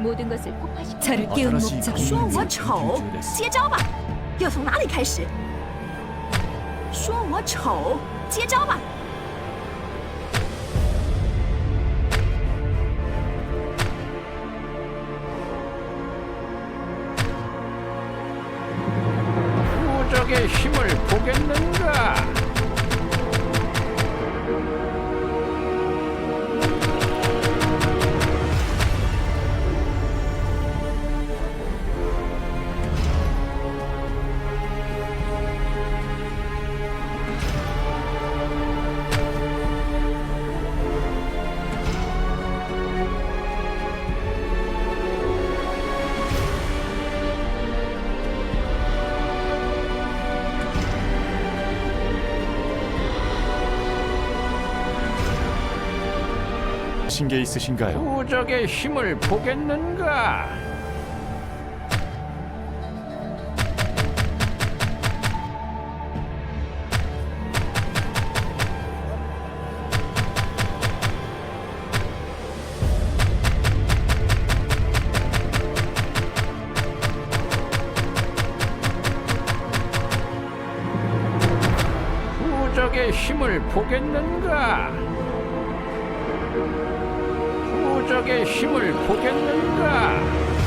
모든 것을 폭파시켜 저를 깨운 목적 说我丑，接招吧！要从哪里开始？说我丑，接招吧！ 우적의 힘을 보겠는가? 신 게 있으신가요? 우적의 힘을 보겠는가? 우적의 힘을 보겠는가? 적의 힘을 보겠는가?